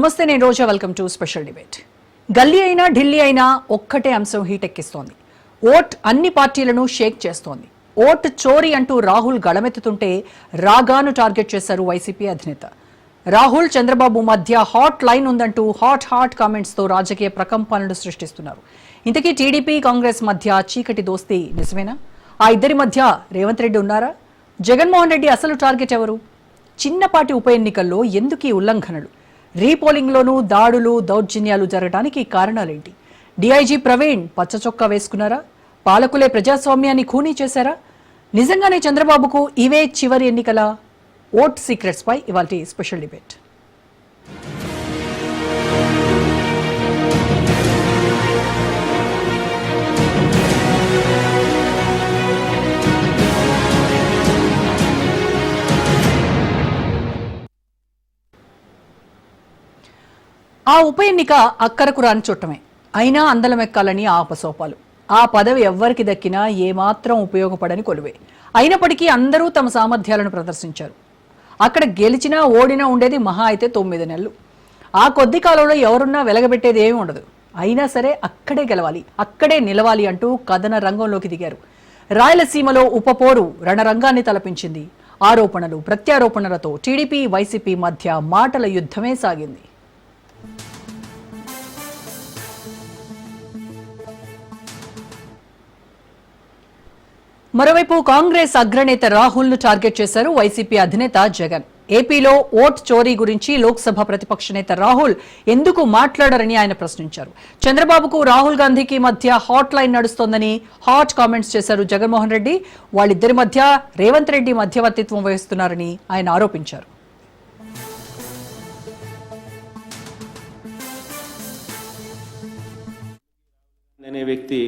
నమస్తే నేను Roja. Welcome to special debate. గల్లీ అయినా ఢిల్లీ అయినా ఒక్కటే అంశం హీటెక్కిస్తోంది ఓట్ అన్ని పార్టీలను షేక్ చేస్తోంది. ఓట్ చోరీ అంటూ రాహుల్ గళమెత్తుతుంటే రాగాను టార్గెట్ చేశారు వైసీపీ అధినేత. రాహుల్ చంద్రబాబు మధ్య హాట్ లైన్ ఉందంటూ హాట్ హాట్ కామెంట్స్తో రాజకీయ ప్రకంపనలు సృష్టిస్తున్నారు. ఇంతకీ టీడీపీ కాంగ్రెస్ మధ్య చీకటి దోస్తీ నిజమేనా? ఆ ఇద్దరి మధ్య రేవంత్ రెడ్డి ఉన్నారా? జగన్మోహన్ రెడ్డి అసలు టార్గెట్ ఎవరు? చిన్నపాటి ఉప ఎన్నికల్లో ఎందుకీ ఉల్లంఘనలు? రీపోలింగ్లోనూ దాడులు దౌర్జన్యాలు జరగడానికి కారణాలేంటి? డీఐజీ ప్రవీణ్ పచ్చ చొక్కా వేసుకున్నారా? పాలకులే ప్రజాస్వామ్యాన్ని ఖూనీ చేశారా? నిజంగానే చంద్రబాబుకు ఇవే చివరి ఎన్నికల ఓట్ సీక్రెట్స్పై ఇవాళ స్పెషల్ డిబేట్. ఆ ఉప ఎన్నిక అక్కరకు రాని చుట్టమే అయినా అందలమెక్కాలని ఆపసోపాలు. ఆ పదవి ఎవ్వరికి దక్కినా ఏమాత్రం ఉపయోగపడని కొలువే. అయినప్పటికీ అందరూ తమ సామర్థ్యాలను ప్రదర్శించారు. అక్కడ గెలిచినా ఓడినా ఉండేది మహా అయితే తొమ్మిది నెలలు. ఆ కొద్ది కాలంలో ఎవరున్నా వెలగబెట్టేది ఏమి ఉండదు. అయినా సరే అక్కడే గెలవాలి అక్కడే నిలవాలి అంటూ కథన రంగంలోకి దిగారు. రాయలసీమలో ఉపపోరు రణరంగాన్ని తలపించింది. ఆరోపణలు ప్రత్యారోపణలతో టీడీపీ వైసీపీ మధ్య మాటల యుద్ధమే సాగింది. మరోవైపు కాంగ్రెస్ అగ్రనేత రాహుల్ను టార్గెట్ చేశారు వైసీపీ అధినేత జగన్. ఏపీలో ఓట్ చోరీ గురించి లోక్సభ ప్రతిపక్ష నేత రాహుల్ ఎందుకు మాట్లాడరని ఆయన ప్రశ్నించారు. చంద్రబాబుకు రాహుల్ గాంధీకి మధ్య హాట్ లైన్ నడుస్తోందని హాట్ కామెంట్స్ చేశారు జగన్మోహన్ రెడ్డి. వాళ్ళిద్దరి మధ్య రేవంత్ రెడ్డి మధ్యవర్తిత్వం వహిస్తున్నారని ఆయన ఆరోపించారు. అనే వ్యక్తి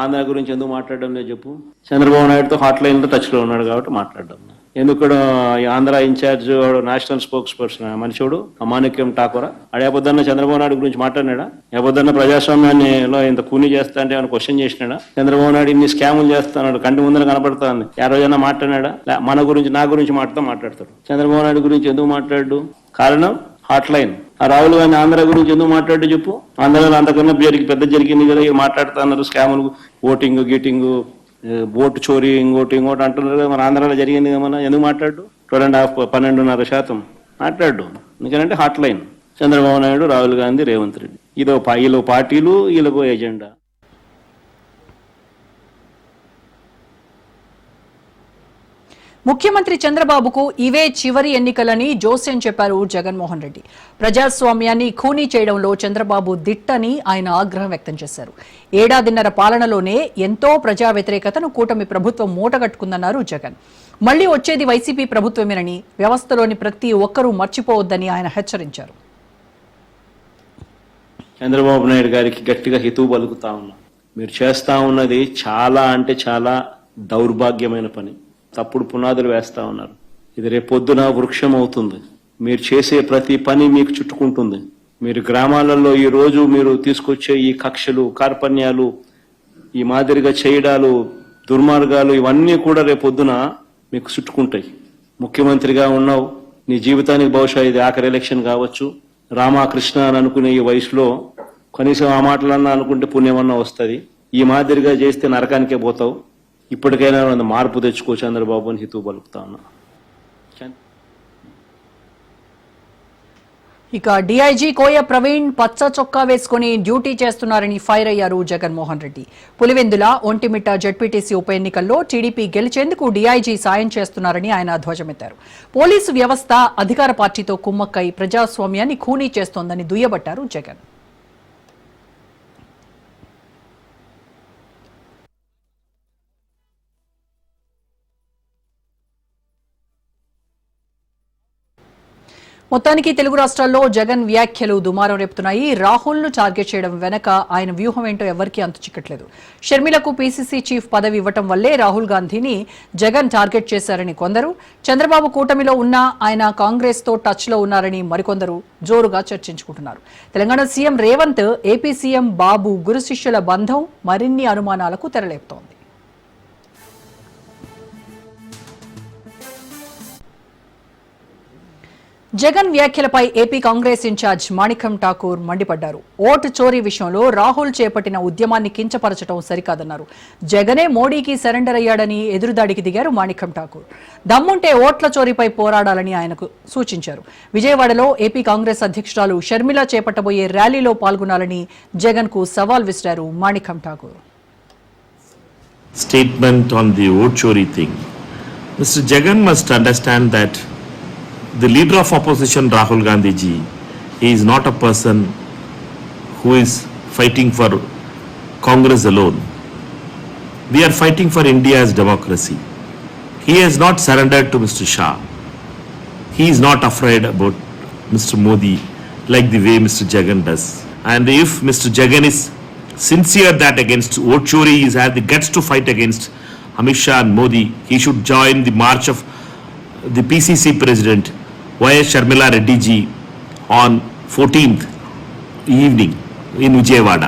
ఆంధ్ర గురించి ఎందుకు మాట్లాడడం లేదు చెప్పు? చంద్రబాబు నాయుడుతో హాట్ లైన్లో టచ్లో ఉన్నాడు కాబట్టి మాట్లాడడం. ఎందుకు ఈ Andhra in charge national spokesperson మనిషిడు Manickam Thakur? అడేపొద్దున్న చంద్రబాబు నాయుడు గురించి మాట్లాడినాడా? ఏపొద్దన్న ప్రజాస్వామ్యాన్ని ఇంత కూని చేస్తా అంటే ఏమైనా క్వశ్చన్ చేసినాడా? చంద్రబాబు నాయుడు ఇన్ని స్కాములు చేస్తున్నాడు కంటి ముందర కనపడుతుంది. ఏ రోజైనా మాట్లాడినాడా? మన గురించి నా గురించి మాట్లాడుతూ మాట్లాడతాడు. చంద్రబాబు నాయుడు గురించి ఎందుకు మాట్లాడు? కారణం హాట్ లైన్ ఆ రాహుల్ గాంధీ ఆంధ్ర గురించి ఎందుకు మాట్లాడు చెప్పు? ఆంధ్రలో అంతకన్నా జరిగి పెద్ద జరిగింది కదా మాట్లాడుతున్నారు స్కాములు ఓటింగ్ గీటింగ్ ఓటు చోరీ ఇంకోటి ఇంకోటి అంటున్నారు కదా మన ఆంధ్రాలో జరిగింది కదా మన ఎందుకు మాట్లాడు ట్వెల్వ్ అండ్ హాఫ్ పన్నెండున్నర శాతం మాట్లాడు ఎందుకంటే హాట్ లైన్ చంద్రబాబు నాయుడు రాహుల్ గాంధీ రేవంత్ రెడ్డి. ఇదో పా- పార్టీలు వీళ్ళకో ఎజెండా ముఖ్యమంత్రి చంద్రబాబుకు ఇవే చివరి ఎన్నికలని జోస్యం చెప్పారు జగన్మోహన్ రెడ్డి. ప్రజాస్వామ్యాన్ని ఖూనీ చేయడంలో చంద్రబాబు దిట్టని ఆయన ఆగ్రహం వ్యక్తం చేశారు. ఏడాదిన్నర పాలనలోనే ఎంతో ప్రజా వ్యతిరేకతను కూటమి ప్రభుత్వం మూటగట్టుకుందన్నారు జగన్. మళ్ళీ వచ్చేది వైసీపీ ప్రభుత్వమేనని వ్యవస్థలోని ప్రతి ఒక్కరూ మర్చిపోవద్దని ఆయన హెచ్చరించారు. చంద్రబాబు నాయుడు గారికి గట్టిగా హితువు పలుకుతా ఉన్నా. మీరు చేస్తా ఉన్నది చాలా అంటే చాలా దౌర్భాగ్యమైన పని. తప్పుడు పునాదులు వేస్తా ఉన్నారు. ఇది రేపొద్దున వృక్షం అవుతుంది మీరు చేసే ప్రతి పని మీకు చుట్టుకుంటుంది. మీరు గ్రామాలలో ఈ రోజు మీరు తీసుకొచ్చే ఈ కక్షలు కార్పణ్యాలు ఈ మాదిరిగా చేయడాలు దుర్మార్గాలు ఇవన్నీ కూడా రేపొద్దున మీకు చుట్టుకుంటాయి. ముఖ్యమంత్రిగా ఉన్నావు. నీ జీవితానికి బహుశా ఇది ఆఖరి ఎలక్షన్ కావచ్చు. రామకృష్ణ అని అనుకునే ఈ వయసులో కనీసం ఆ మాటలన్నా అనుకుంటే పుణ్యమన్నా వస్తుంది. ఈ మాదిరిగా చేస్తే నరకానికే పోతావు. ఇప్పటికైనా కొంత మార్పు తెచ్చుకో చంద్రబాబు అని హితువు పలుకుతా ఉన్నా. ఇక డీఐజీ కోయ ప్రవీణ్ పచ్చ చొక్కా వేసుకుని డ్యూటీ చేస్తున్నారని ఫైర్ అయ్యారు జగన్మోహన్ రెడ్డి. పులివెందుల ఒంటిమిట్ట జడ్పీటీసీ ఉప ఎన్నికల్లో టీడీపీ గెలిచేందుకు డీఐజీ సాయం చేస్తున్నారని ఆయన ధ్వజమెత్తారు. పోలీసు వ్యవస్థ అధికార పార్టీతో కుమ్మక్కై ప్రజాస్వామ్యాన్ని ఖూనీ చేస్తోందని దుయ్యబట్టారు జగన్. మొత్తానికి తెలుగు రాష్ట్రాల్లో జగన్ వ్యాఖ్యలు దుమారం రేపుతున్నాయి. రాహుల్ను టార్గెట్ చేయడం వెనక ఆయన వ్యూహం ఏంటో ఎవరికీ అంతు చిక్కట్లేదు. షర్మిలకు పీసీసీ చీఫ్ పదవి ఇవ్వటం వల్లే రాహుల్ గాంధీని జగన్ టార్గెట్ చేశారని కొందరు. చంద్రబాబు కూటమిలో ఉన్నా ఆయన కాంగ్రెస్తో టచ్లో ఉన్నారని మరికొందరు జోరుగా చర్చించుకుంటున్నారు. Telangana CM Revanth AP CM Babu గురు శిష్యుల బంధం మరిన్ని అనుమానాలకు తెరలేపుతోంది. జగన్ వ్యాఖ్యలపై AP Congress in charge Manickam Thakur మండిపడ్డారు. ఓటు చోరీ విషయంలో రాహుల్ చేపట్టిన ఉద్యమాన్ని కించపరచడం సరికాదన్నారు. జగనే మోడీకి సరెండర్ అయ్యాడని ఎదురుదాడికి దిగారు మాణికం ఠాకూర్. దమ్ముంటే ఓట్ల చోరీపై పోరాడాలని ఆయనకు సూచించారు. విజయవాడలో ఏపీ కాంగ్రెస్ అధ్యక్షురాలు షర్మిల చేపట్టబోయే ర్యాలీలో పాల్గొనాలని జగన్కు సవాల్ విసిరారు Manickam Thakur. Statement on the vote చోరీ thing mister Jagan must understand that the leader of opposition, Rahul Gandhi ji, is not a person who is fighting for Congress alone. We are fighting for India's democracy. He has not surrendered to Mr. Shah. He is not afraid about Mr. Modi like the way Mr. Jagan does. And if Mr. Jagan is sincere that against vote chori, he has the guts to fight against Amit Shah and Modi, he should join the march of the PCC president YS Sharmila Reddyji on fourteenth evening in Vijayawada